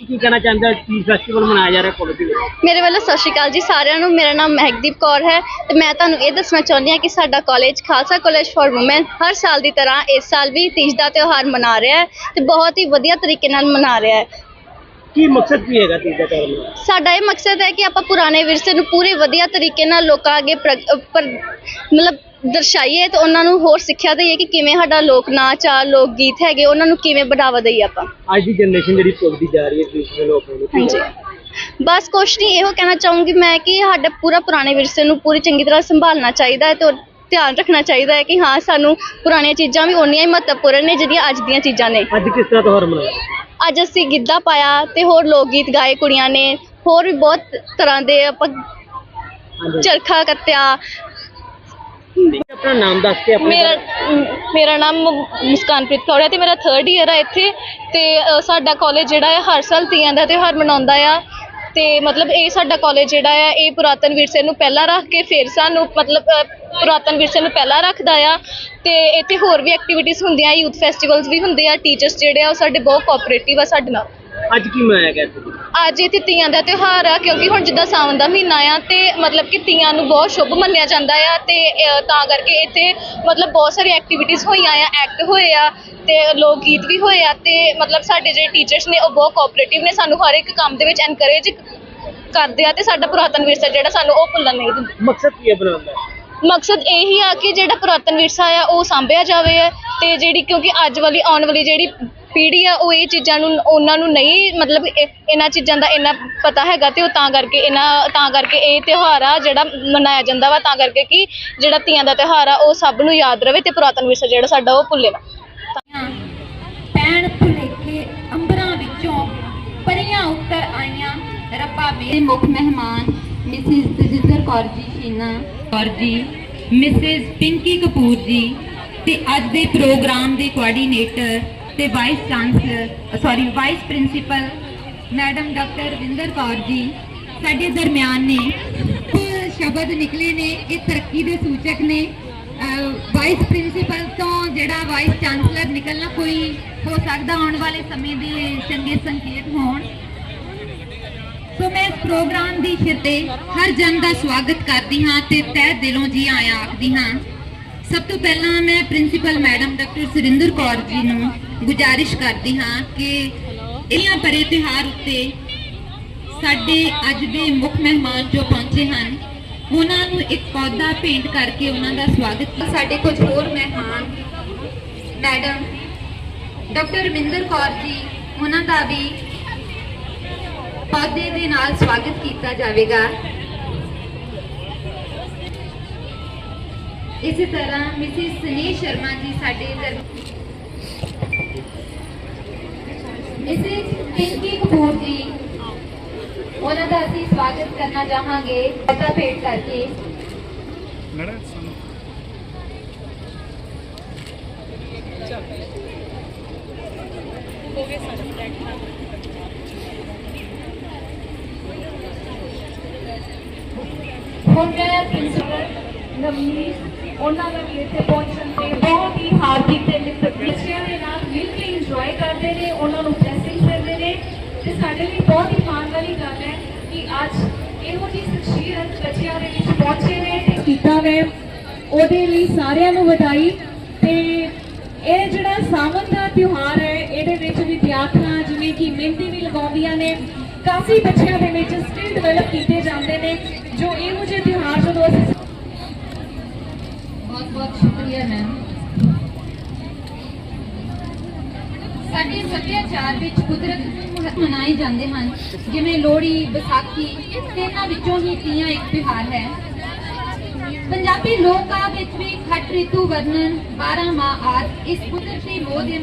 ਕੀ ਕਹਿਣਾ ਚਾਹੁੰਦਾ T festival ਮਨਾਇਆ ਜਾ ਰਿਹਾ ਕਾਲਜ ਵਿੱਚ? ਮੇਰੇ ਵੱਲੋਂ ਸਤਿ ਸ਼੍ਰੀ ਅਕਾਲ ਜੀ ਸਾਰਿਆਂ ਨੂੰ। ਮੇਰਾ ਨਾਮ ਮਹਿਕਦੀਪ ਕੌਰ ਹੈ ਤੇ ਮੈਂ ਤੁਹਾਨੂੰ ਇਹ ਦੱਸਣਾ ਚਾਹੁੰਦੀ ਹਾਂ ਕਿ ਸਾਡਾ college Khalsa college for women ਹਰ ਸਾਲ ਦੀ ਤਰ੍ਹਾਂ ਇਸ ਸਾਲ ਵੀ ਤੀਜ ਦਾ ਤਿਉਹਾਰ ਮਨਾ ਰਿਹਾ ਹੈ ਤੇ ਬਹੁਤ ਹੀ ਵਧੀਆ ਤਰੀਕੇ ਨਾਲ ਮਨਾ ਰਿਹਾ ਹੈ। ਕੀ ਮਕਸਦ ਕੀ ਹੈਗਾ ਤੀਜਾ ਦਾ ਸਾਡਾ ਇਹ ਮਕਸਦ ਹੈ ਕਿ ਆਪਾਂ ਪੁਰਾਣੇ ਵਿਰਸੇ ਨੂੰ ਪੂਰੇ ਵਧੀਆ ਤਰੀਕੇ ਨਾਲ ਲੋਕਾਂ ਅੱਗੇ ਪਰ ਮਤਲਬ ਦਰਸਾਈਏ ਤੇ ਉਹਨਾਂ ਨੂੰ ਹੋਰ ਸਿੱਖਿਆ ਦਈਏ ਕਿ ਕਿਵੇਂ ਸਾਡਾ ਲੋਕ ਨਾਚ ਆ ਲੋਕ ਗੀਤ ਹੈਗੇ ਉਹਨਾਂ ਨੂੰ ਕਿਵੇਂ ਬੜਾਵਾ ਦਈਏ ਆਪਾਂ। ਅੱਜ ਦੀ ਜਨਰੇਸ਼ਨ ਜਿਹੜੀ ਭੁੱਲਦੀ ਜਾ ਰਹੀ ਹੈ ਦੂਸਰੇ ਲੋਕਾਂ ਨੂੰ ਹਾਂਜੀ? ਬਸ ਕੁਛ ਨਹੀਂ ਇਹੋ ਕਹਿਣਾ ਚਾਹੂੰਗੀ ਮੈਂ ਕਿ ਸਾਡਾ ਪੂਰਾ ਪੁਰਾਣੇ ਵਿਰਸੇ ਨੂੰ ਪੂਰੀ ਚੰਗੀ ਤਰ੍ਹਾਂ ਸੰਭਾਲਣਾ ਚਾਹੀਦਾ ਹੈ ਤੇ ਉਹ ਧਿਆਨ ਰੱਖਣਾ ਚਾਹੀਦਾ ਹੈ ਕਿ ਹਾਂ ਸਾਨੂੰ ਪੁਰਾਣੀਆਂ ਚੀਜ਼ਾਂ ਵੀ ਓਨੀਆਂ ਹੀ ਮਹੱਤਵਪੂਰਨ ਨੇ ਜਿਹੜੀਆਂ ਅੱਜ ਦੀਆਂ ਚੀਜ਼ਾਂ ਨੇ। ਅੱਜ ਕਿਸ ਤਰ੍ਹਾਂ ਤਿਉਹਾਰ ਮਨਾਇਆ ਅੱਜ ਅਸੀਂ ਗਿੱਧਾ ਪਾਇਆ ਤੇ ਹੋਰ ਲੋਕ ਗੀਤ ਗਾਏ ਕੁੜੀਆਂ ਨੇ ਹੋਰ ਵੀ ਬਹੁਤ ਤਰ੍ਹਾਂ ਦੇ ਆਪਾਂ ਹਾਂਜੀ। ਚਰਖਾ ਕੱਤਿਆ ਆਪਣਾ ਨਾਮ ਦੱਸ ਕੇ ਆਪਣਾ ਮੇਰਾ ਮੇਰਾ ਨਾਮ ਮੁਸਕਾਨਪ੍ਰੀਤ ਕੌਰ ਹੈ ਤੇ ਮੇਰਾ 3rd ਇਅਰ ਹੈ ਇੱਥੇ ਤੇ ਅ, ਸਾਡਾ ਕਾਲਜ ਜਿਹੜਾ ਹੈ ਹਰ ਸਾਲ ਤੀਆਂ ਦਾ ਤਿਉਹਾਰ ਮਨਾਉਂਦਾ ਆ। ਤੇ ਮਤਲਬ ਇਹ ਸਾਡਾ ਕਾਲਜ ਜਿਹੜਾ ਆ ਇਹ ਪੁਰਾਤਨ ਵਿਰਸੇ ਨੂੰ ਪਹਿਲਾਂ ਰੱਖ ਕੇ ਫਿਰ ਸਾਨੂੰ ਮਤਲਬ ਅ, ਪੁਰਾਤਨ ਵਿਰਸੇ ਨੂੰ ਪਹਿਲਾਂ ਰੱਖਦਾ ਆ। ਤੇ ਇੱਥੇ ਹੋਰ ਵੀ ਐਕਟੀਵਿਟੀਜ਼ ਹੁੰਦੀਆਂ ਯੂਥ ਫੈਸਟੀਵਲਸ ਵੀ ਹੁੰਦੇ ਆ ਟੀਚਰਸ ਜਿਹੜੇ ਆ ਉਹ ਸਾਡੇ ਬਹੁਤ ਕੋਆਪਰੇਟਿਵ ਆ ਸਾਡੇ ਨਾਲ। ਅੱਜ ਕੀ ਮਨਾਇਆ ਗਿਆ ਇੱਥੇ? ਅੱਜ ਇੱਥੇ ਤੀਆਂ ਦਾ ਤਿਉਹਾਰ ਆ ਕਿਉਂਕਿ ਹੁਣ ਜਿੱਦਾਂ ਸਾਵਣ ਦਾ ਮਹੀਨਾ ਆ ਤੇ ਮਤਲਬ ਕਿ ਤੀਆਂ ਨੂੰ ਬਹੁਤ ਸ਼ੁਭ ਮੰਨਿਆ ਜਾਂਦਾ ਆ ਤੇ ਅ, ਤਾਂ ਕਰਕੇ ਇੱਥੇ ਮਤਲਬ ਬਹੁਤ ਸਾਰੀ ਐਕਟੀਵਿਟੀਜ਼ ਹੋਈਆਂ ਆ ਐਕਟ ਹੋਏ ਆ ਤੇ ਲੋਕ ਗੀਤ ਵੀ ਹੋਏ ਆ ਤੇ ਮਤਲਬ ਸਾਡੇ ਜਿਹੜੇ ਟੀਚਰਸ ਨੇ ਉਹ ਬਹੁਤ ਕੋਆਪਰੇਟਿਵ ਨੇ ਸਾਨੂੰ ਹਰ ਇੱਕ ਕੰਮ ਦੇ ਵਿੱਚ ਐਨਕਰੇਜ ਕਰਦੇ ਆ ਤੇ ਸਾਡਾ ਪੁਰਾਤਨ ਵਿਰਸਾ ਜਿਹੜਾ ਸਾਨੂੰ ਉਹ ਭੁੱਲਣ ਨਹੀਂ ਦਿੰਦੇ। ਮਕਸਦ ਕੀ ਹੈ ਬਣਾਉਣ ਦਾ? ਮਕਸਦ ਇਹੀ ਆ ਕਿ ਜਿਹੜਾ ਪੁਰਾਤਨ ਵਿਰਸਾ ਆ ਉਹ ਸਾਂਭਿਆ ਜਾਵੇ ਤੇ ਜਿਹੜੀ ਕਿਉਂਕਿ ਅੱਜ ਵਾਲੀ ਆਉਣ ਵਾਲੀ ਜਿਹੜੀ ਪੀੜ੍ਹੀ ਆ ਉਹ ਇਹ ਚੀਜ਼ਾਂ ਨੂੰ ਉਹਨਾਂ ਨੂੰ ਨਹੀਂ ਮਤਲਬ ਇਹ- ਇਹਨਾਂ ਚੀਜ਼ਾਂ ਦਾ ਇੰਨਾ ਪਤਾ ਹੈਗਾ ਤੇ ਉਹ ਤਾਂ ਕਰਕੇ ਇਹਨਾਂ ਤਾਂ ਕਰਕੇ ਇਹ ਤਿਉਹਾਰ ਆ ਜਿਹੜਾ ਮਨਾਇਆ ਜਾਂਦਾ ਵਾ ਤਾਂ ਕਰਕੇ ਕਿ ਜਿਹੜਾ ਤੀਆਂ ਦਾ ਤਿਉਹਾਰ ਆ ਉਹ ਸਭ ਨੂੰ ਯਾਦ ਰਵੇ ਤੇ ਪੁਰਾਤਨ ਵਿਰਸਾ ਜਿਹੜਾ ਸਾਡਾ ਉਹ ਭੁੱਲੇ ਨਾ। ਪੈਣ ਭੁਲੇਖੇ ਅੰਬਰਾਂ ਵਿੱਚੋਂ ਪਰੀਆਂ ਉੱਤਰ ਆਈਆਂ ਰੱਬਾ ਮੇਰੇ। ਮੁੱਖ ਮਹਿਮਾਨ ਮਿਸਿਸ ਤਜਿੰਦਰ ਕੌਰ ਜੀ ਸ਼ੀਨਾ ਕੌਰ ਜੀ ਮਿਸਿਸ ਪਿੰਕੀ ਕਪੂਰ ਜੀ ਤੇ ਅੱਜ ਦੇ ਪ੍ਰੋਗਰਾਮ ਦੇ ਕੋਆਰਡੀਨੇਟਰ ਤੇ vice chancellor sorry vice principal madam doctor Ravinder Kaur ji ਸਾਡੇ ਦਰਮਿਆਨ ਨੇ ਸ਼ਬਦ ਨਿਕਲੇ ਨੇ, ਇਹ ਤਰੱਕੀ ਦੇ ਸੂਚਕ ਨੇ। ਵਾਈਸ ਪ੍ਰਿੰਸੀਪਲ ਤੋਂ ਜਿਹੜਾ ਵਾਈਸ ਚਾਂਸਲਰ ਨਿਕਲਣਾ ਕੋਈ ਹੋ ਸਕਦਾ ਆਉਣ ਵਾਲੇ ਸਮੇਂ ਦੇ ਚੰਗੇ ਸੰਕੇਤ ਹੋਣ। ਸੋ ਮੈਂ ਇਸ ਪ੍ਰੋਗਰਾਮ ਦੀ ਸਿਰ ਹਰ ਜਨ ਦਾ ਸਵਾਗਤ ਕਰਦੀ ਹਾਂ ਤੇ ਤਹਿ ਦਿਲੋਂ ਜੀ ਆਇਆਂ ਆਖਦੀ ਹਾਂ। ਸਭ ਤੋਂ ਪਹਿਲਾਂ ਮੈਂ principal madam doctor Surinder Kaur ji ਨੂੰ ਗੁਜ਼ਾਰਿਸ਼ ਕਰਦੀ ਹਾਂ ਕਿ ਇਹਨਾਂ ਪਰੇ ਤਿਉਹਾਰ ਉੱਤੇ ਸਾਡੇ ਅੱਜ ਦੇ ਮੁੱਖ ਮਹਿਮਾਨ ਜੋ ਪਹੁੰਚੇ ਹਨ, ਉਹਨਾਂ ਨੂੰ ਇੱਕ ਪੌਦਾ ਭੇਂਟ ਕਰਕੇ ਉਹਨਾਂ ਦਾ ਸਵਾਗਤ ਸਾਡੇ ਕੁਝ ਹੋਰ ਮਹਿਮਾਨ, ਮੈਡਮ, ਡਾਕਟਰ ਰਮਿੰਦਰ ਕੌਰ ਜੀ, ਉਹਨਾਂ ਦਾ ਵੀ ਪੌਦੇ ਦੇ ਨਾਲ ਸਵਾਗਤ ਕੀਤਾ ਜਾਵੇਗਾ। ਇਸੇ ਤਰ੍ਹਾਂ ਮਿਸਿਸ ਸਨੀ ਸ਼ਰਮਾ ਜੀ ਸਾਡੇ ਦਰ ਪਿੰਕੀ ਕਪੂਰ ਜੀ। ਉਹਨਾਂ ਦਾ ਅਸੀਂ ਸਵਾਗਤ ਕਰਨਾ ਚਾਹਾਂਗੇ ਪਤਾ ਭੇਟ ਕਰਕੇ। ਹੁਣ ਮੈਂ ਪ੍ਰਿੰਸੀਪਲ ਨਵਨੀਤ, ਉਹਨਾਂ ਦਾ ਵੀ ਇੱਥੇ ਪਹੁੰਚਣ ਤੇ ਬਹੁਤ ਹੀ ਹਾਰਦਿਕ ਤੇ ਬੱਚਿਆਂ ਦੇ ਨਾਲ ਮਿਲ ਕੇ ਇੰਜੋਏ ਕਰਦੇ ਨੇ, ਉਹਨਾਂ ਨੂੰ ਬਲੇਸਿੰਗ ਦਿੰਦੇ ਨੇ ਤੇ ਸਾਡੇ ਲਈ ਬਹੁਤ ਹੀ ਮਾਣ ਵਾਲੀ ਗੱਲ ਹੈ ਕਿ ਅੱਜ ਇਹੋ ਜਿਹੀ ਸ਼ਖਸੀਅਤ ਬੱਚਿਆਂ ਦੇ ਵਿੱਚ ਪਹੁੰਚੇ ਨੇ ਤੇ ਕੀਤਾ ਹੈ ਉਹਦੇ ਲਈ ਸਾਰਿਆਂ ਨੂੰ ਵਧਾਈ ਤੇ ਇਹ ਜਿਹੜਾ ਸਾਵਨ ਦਾ ਤਿਉਹਾਰ ਹੈ, ਇਹਦੇ ਵਿੱਚ ਵਿਦਿਆਰਥੀਆਂ ਜਿਵੇਂ ਕਿ ਮਹਿੰਦੀ ਵੀ ਲਗਾਉਂਦੀਆਂ ਨੇ, ਕਾਫੀ ਬੱਚਿਆਂ ਦੇ ਵਿੱਚ ਸਕਿੱਲ ਡਿਵੈਲਪ ਕੀਤੇ ਜਾਂਦੇ ਨੇ, ਜੋ ਇਹੋ ਜਿਹੇ ਤਿਉਹਾਰ ਜਦੋਂ ਅਸੀਂ ਬਹੁਤ ਬਹੁਤ ਸ਼ੁਕਰੀਆ ਮੈਮ ਸਾਡੇ ਸੱਭਿਆਚਾਰ ਵਿੱਚ ਕੁਦਰਤ ਮਨਾਏ ਜਾਂਦੇ ਹਨ, ਜਿਵੇਂ ਲੋਹੜੀ, ਵਿਸਾਖੀ ਤੇ ਇਹਨਾਂ ਵਿੱਚੋਂ ਹੀ ਤੀਆਂ ਇੱਕ ਤਿਉਹਾਰ ਹੈ। ਪੰਜਾਬੀ ਲੋਕ ਕਾਵਿ ਵਿੱਚ ਵੀ ਖੱਟ ਰਿਤੂ ਵਰਣਨ 12 ਮਾਹ ਆਦਿ ਇਸ ਕੁਦਰਤੀ ਮੋਹ ਦੇ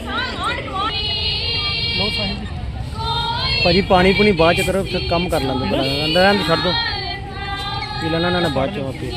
ਸਾਂ ਆਂਢ ਗੁਆਂਢ ਲੋ ਸਾਹਿਬ ਕੋਈ ਭਾਜੀ ਪਾਣੀ ਪੁਣੀ ਬਾਅਦ ਚ ਕਰੋ ਫਿਰ ਕੰਮ ਕਰ ਲੈਂਦੇ ਅੰਦਰ ਆਂ ਛੱਡ ਦੋ ਪੀ ਲੈਣਾ ਨਾ ਬਾਅਦ ਚ ਆਪੇ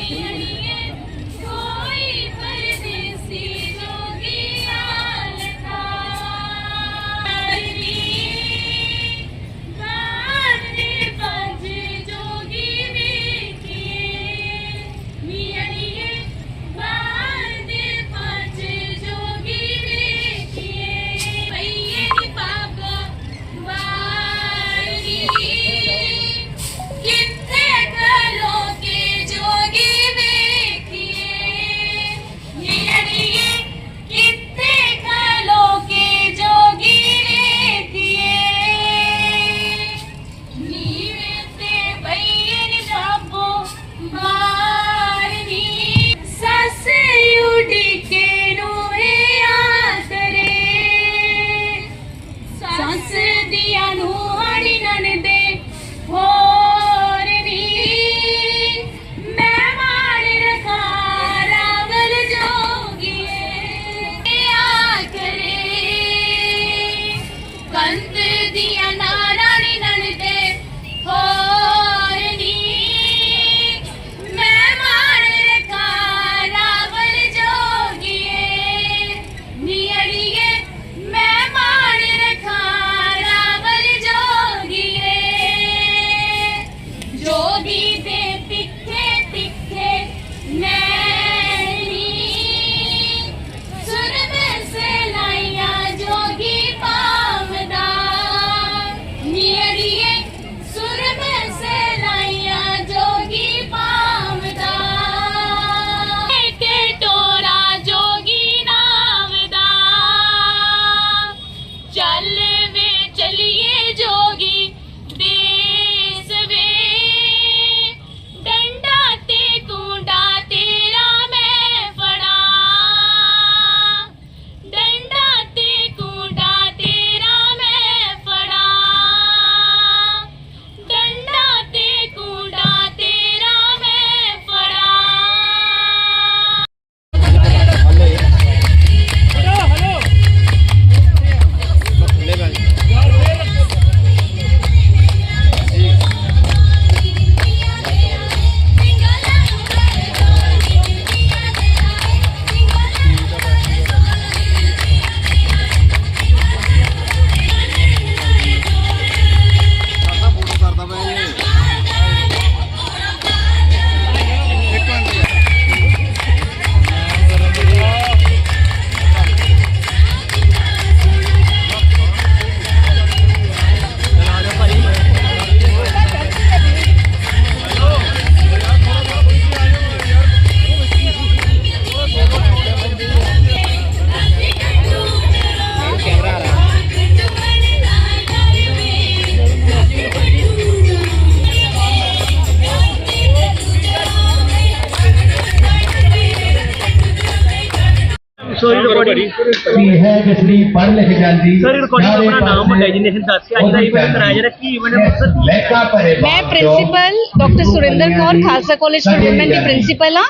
ਸੋਰੀ ਰਿਕਾਰਡਿੰਗ ਵੀ ਹੈ ਜਿਹੜੀ ਪੜ੍ਹ ਲਿਖ ਜਾਂਦੀ। ਸਰ ਰਿਕਾਰਡਿੰਗ ਆਪਣਾ ਨਾਮ ਡੈਜੀਨੇਸ਼ਨ ਦੱਸ ਕੇ ਅੱਜ ਦਾ ਇਵੈਂਟ ਕਰਾਇਆ ਜਿਹੜਾ ਕੀ ਇਵੈਂਟ ਮਕਸਦ ਕੀ ਹੈ? ਲੈਕਾ ਭਰੇ ਮੈਂ principal doctor Surinder Kaur Khalsa college for women the principal ਹਾਂ।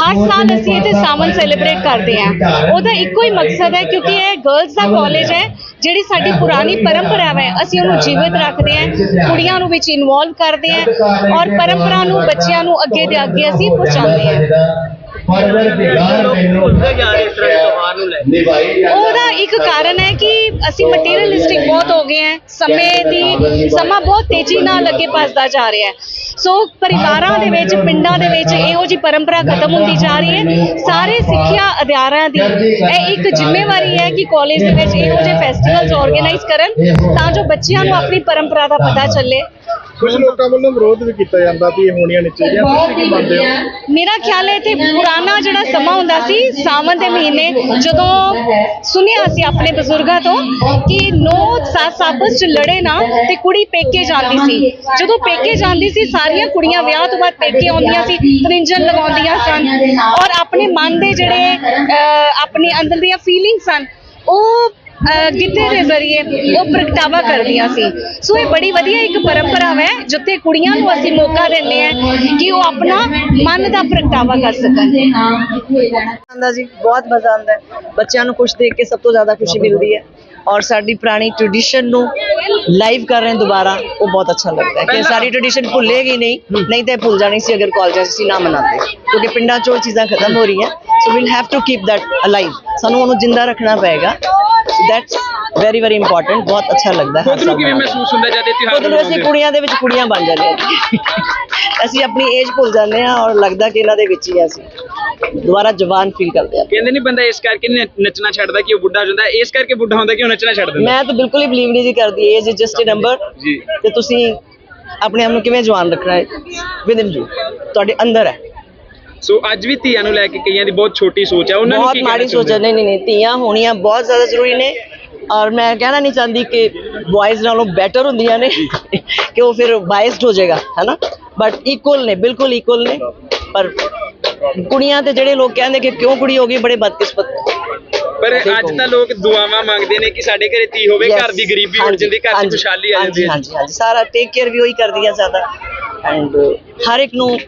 ਹਰ ਸਾਲ ਅਸੀਂ ਇੱਥੇ ਸਾਵਨ ਸੈਲੀਬ੍ਰੇਟ ਕਰਦੇ ਹਾਂ। ਉਹਦਾ ਇੱਕੋ ਹੀ ਮਕਸਦ ਹੈ ਕਿਉਂਕਿ ਇਹ ਗਰਲਸ ਦਾ ਕਾਲਜ ਹੈ ਜਿਹੜੀ ਸਾਡੀ ਪੁਰਾਣੀ ਪਰੰਪਰਾਵਾਂ ਹੈ। ਅਸੀਂ ਉਹਨੂੰ ਜੀਵਿਤ ਰੱਖਦੇ ਹਾਂ ਕੁੜੀਆਂ ਨੂੰ ਵਿੱਚ ਇਨਵੋਲਵ ਕਰਦੇ ਹਾਂ ਔਰ ਪਰੰਪਰਾ ਨੂੰ ਬੱਚਿਆਂ ਨੂੰ ਅੱਗੇ ਦੇ ਅੱਗੇ ਅਸੀਂ ਪਹੁੰਚਾਉਂਦੇ ਹਾਂ। ਮੈਨੂੰ। ਨਿਭਾਈ ਉਹਦਾ ਇੱਕ ਕਾਰਨ ਹੈ ਕਿ ਅਸੀਂ ਮਟੀਰੀਅਲਿਸਟਿਕ ਬਹੁਤ ਹੋ ਗਏ ਹਾਂ। ਸਮੇਂ ਦੀ ਸਮਾਂ ਬਹੁਤ ਤੇਜ਼ੀ ਨਾਲ ਅੱਗੇ ਭੱਜਦਾ ਜਾ ਰਿਹਾ ਹੈ। ਸੋ ਪਰਿਵਾਰਾਂ ਦੇ ਵਿੱਚ ਪਿੰਡਾਂ ਦੇ ਵਿੱਚ ਇਹੋ ਜੀ ਪਰੰਪਰਾ ਖਤਮ ਹੁੰਦੀ ਜਾ ਰਹੀ ਹੈ। ਸਾਰੇ ਸਿੱਖਿਆ ਅਧਿਆਰਾਂ ਦੀ ਇਹ ਇੱਕ ਜ਼ਿੰਮੇਵਾਰੀ ਹੈ ਕਿ ਕਾਲਜ ਦੇ ਵਿੱਚ ਇਹੋ ਜਿਹੇ ਫੈਸਟੀਵਲਸ ਆਰਗੇਨਾਈਜ਼ ਕਰਨ ਤਾਂ ਜੋ ਬੱਚਿਆਂ ਨੂੰ ਆਪਣੀ ਪਰੰਪਰਾ ਦਾ ਪਤਾ ਚੱਲੇ। ਕੁਝ ਲੋਕਾਂ ਵੱਲੋਂ ਵਿਰੋਧ ਵੀ ਕੀਤਾ ਜਾਂਦਾ ਵੀ ਇਹ ਹੋਣੀਆਂ ਨਹੀਂ ਚਾਹੀਦੀਆਂ ਤੁਸੀਂ ਕੀ ਮੰਨਦੇ ਹੋ? ਮੇਰਾ ਖਿਆਲ ਹੈ ਤੇ ਪੁਰਾਣਾ ਜਿਹੜਾ ਸਮਾਂ ਹੁੰਦਾ ਸੀ ਸਾਵਣ ਦੇ ਮਹੀਨੇ ਜਦੋਂ ਸੁਣਿਆ ਸੀ ਆਪਣੇ ਬਜ਼ੁਰਗਾਂ ਤੋਂ ਕਿ ਨੌ ਸੱਸ ਆਪਸ ਚ ਲੜੇ ਨਾ ਤੇ ਕੁੜੀ ਪੇਕੇ ਜਾਂਦੀ ਸੀ। ਜਦੋਂ ਪੇਕੇ ਜਾਂਦੀ ਸੀ ਸਾਰੀਆਂ ਕੁੜੀਆਂ ਵਿਆਹ ਤੋਂ ਬਾਅਦ ਪੇਕੇ ਆਉਂਦੀਆਂ ਸੀ ਤ੍ਰਿੰਜਣ ਲਗਾਉਂਦੀਆਂ ਸਨ ਔਰ ਆਪਣੇ ਮਨ ਦੇ ਜਿਹੜੇ ਆਪਣੇ ਅੰਦਰ ਦੀਆਂ ਫੀਲਿੰਗ ਸਨ ਉਹ ਗਿੱਧੇ ਦੇ ਜ਼ਰੀਏ ਉਹ ਪ੍ਰਗਟਾਵਾ ਕਰਦੀਆਂ ਸੀ। ਸੋ ਇਹ ਬੜੀ ਵਧੀਆ ਇੱਕ ਪਰੰਪਰਾ ਹੈ ਜਿੱਥੇ ਕੁੜੀਆਂ ਨੂੰ ਅਸੀਂ ਮੌਕਾ ਦਿੰਦੇ ਹਾਂ ਕਿ ਉਹ ਆਪਣਾ ਮਨ ਦਾ ਪ੍ਰਗਟਾਵਾ ਕਰ ਸਕਣ। ਆਉਂਦਾ ਜੀ ਬਹੁਤ ਮਜ਼ਾ ਆਉਂਦਾ ਹੈ। ਬੱਚਿਆਂ ਨੂੰ ਖੁਸ਼ ਦੇਖ ਕੇ ਸਭ ਤੋਂ ਜ਼ਿਆਦਾ ਖੁਸ਼ੀ ਮਿਲਦੀ ਹੈ। ਔਰ ਸਾਡੀ ਪੁਰਾਣੀ ਟ੍ਰੈਡੀਸ਼ਨ ਨੂੰ ਲਾਈਵ ਕਰ ਰਹੇ ਹਾਂ ਦੁਬਾਰਾ ਉਹ ਬਹੁਤ ਅੱਛਾ ਲੱਗਦਾ ਹੈ ਕਿ ਸਾਡੀ ਟ੍ਰੈਡੀਸ਼ਨ ਭੁੱਲੇਗੀ ਨਹੀਂ ਨਹੀਂ ਤਾਂ ਇਹ ਭੁੱਲ ਜਾਣੀ ਸੀ ਅਗਰ ਕਾਲਜਾਂ 'ਚ ਅਸੀਂ ਨਾ ਮਨਾਉਂਦੇ। ਕਿਉਂਕਿ ਪਿੰਡਾਂ 'ਚੋਂ ਉਹ ਚੀਜ਼ਾਂ ਖਤਮ ਹੋ ਰਹੀਆਂ। So we'll have to keep that alive ਸਾਨੂੰ ਉਹਨੂੰ ਜਿੰਦਾ ਰੱਖਣਾ ਪਏਗਾ। ਦੈਟਸ ਵੈਰੀ ਵੈਰੀ ਇੰਪੋਰਟੈਂਟ ਬਹੁਤ ਅੱਛਾ ਲੱਗਦਾ ਹੈ ਖੁਦ ਨੂੰ ਕਿਵੇਂ। ਮਹਿਸੂਸ ਹੁੰਦਾ ਜਦ ਇਹ ਤਿਉਹਾਰ ਖੁਦ ਨੂੰ ਅਸੀਂ ਕੁੜੀਆਂ ਦੇ ਵਿੱਚ ਕੁੜੀਆਂ ਬਣ ਜਾਂਦੇ ਹਾਂ ਅਸੀਂ ਆਪਣੀ ਏਜ ਭੁੱਲ ਜਾਂਦੇ ਹਾਂ ਔਰ ਲੱਗਦਾ ਕਿ ਇਹਨਾਂ ਦੇ ਵਿੱਚ ਹੀ ਹਾਂ ਅਸੀਂ। ਦੁਬਾਰਾ ਜਵਾਨ ਫੀਲ ਕਰਦੇ ਹਾਂ। ਕਹਿੰਦੇ ਨਹੀਂ ਬੰਦਾ ਇਸ ਕਰਕੇ ਨੀ ਨੱਚਣਾ ਛੱਡਦਾ ਕਿ ਉਹ ਬੁੱਢਾ ਹੋ। ਜਾਂਦਾ ਇਸ ਕਰਕੇ ਬੁੱਢਾ ਹੁੰਦਾ ਕਿ ਉਹ ਨੱਚਣਾ ਛੱਡ ਦਿੰਦਾ। ਮੈਂ ਤਾਂ ਬਿਲਕੁਲ ਹੀ ਬਲੀਵ ਨਹੀਂ ਜੀ ਕਰਦੀ। Age is just a number ਜੀ। ਤੇ ਤੁਸੀਂ ਆਪਣੇ ਆਪ ਨੂੰ ਕਿਵੇਂ ਜਵਾਨ ਰੱਖਣਾ ਹੈ? ਵਿਦ ਇਨ ਯੂ ਤੁਹਾਡੇ ਅੰਦਰ ਹੈ। ਸੋ ਅੱਜ ਵੀ ਧੀਆਂ ਨੂੰ ਲੈ ਕੇ ਕਈਆਂ ਦੀ ਬਹੁਤ ਛੋਟੀ ਸੋਚ ਹੈ ਉਹਨਾਂ ਨੂੰ ਬਹੁਤ ਕੀ ਮਾੜੀ ਸੋਚ ਹੈ? ਨਹੀਂ ਨਹੀਂ ਨਹੀਂ ਧੀਆਂ ਹੋਣੀਆਂ ਬਹੁਤ ਜ਼ਿਆਦਾ ਜ਼ਰੂਰੀ ਨੇ। ਔਰ ਮੈਂ ਕਹਿਣਾ ਨਹੀਂ ਚਾਹੁੰਦੀ ਕਿ ਬॉयਜ਼ ਨਾਲੋਂ ਬੈਟਰ ਹੁੰਦੀਆਂ ਨੇ ਕਿ ਉਹ ਫਿਰ ਬਾਇਸਡ ਹੋ ਜਾਏਗਾ ਹੈਨਾ? ਬਟ ਇਕੁਅਲ ਨੇ ਬਿਲਕੁਲ ਇਕੁਅਲ ਨੇ। ਪਰ ਕੁੜੀਆਂ ਤੇ ਜਿਹੜੇ ਲੋਕ ਕਹਿੰਦੇ ਕਿ ਕਿਉਂ ਕੁੜੀ ਹੋ ਗਈ ਬੜੇ ਬਦਕਿਸਮਤ। ਪਰ ਅੱਜ ਤਾਂ ਲੋਕ ਦੁਆਵਾਂ ਮੰਗਦੇ ਨੇ ਕਿ ਸਾਡੇ ਘਰੇ ਧੀ ਹੋਵੇ ਘਰ ਦੀ ਗਰੀਬੀ ਉੱਡ ਜਾਂਦੀ ਘਰ ਦੀ ਖੁਸ਼ਹਾਲੀ ਆ ਜਾਂਦੀ ਹੈ। ਹਾਂਜੀ ਹਾਂਜੀ। ਸਾਰਾ ਟੇਕ ਕੇਅਰ ਵੀ ਉਹੀ ਕਰਦੀਆਂ ਜ਼ਿਆਦਾ। ਐਂਡ ਹਰ ਇੱਕ ਨੂੰ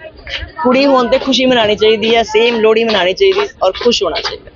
ਕੁੜੀ ਹੋਣ ਤੇ ਖੁਸ਼ੀ ਮਨਾਉਣੀ ਚਾਹੀਦੀ ਹੈ ਸੇਮ ਲੋਹੜੀ ਮਨਾਉਣੀ ਚਾਹੀਦੀ ਔਰ ਖੁਸ਼ ਹੋਣਾ ਚਾਹੀਦਾ।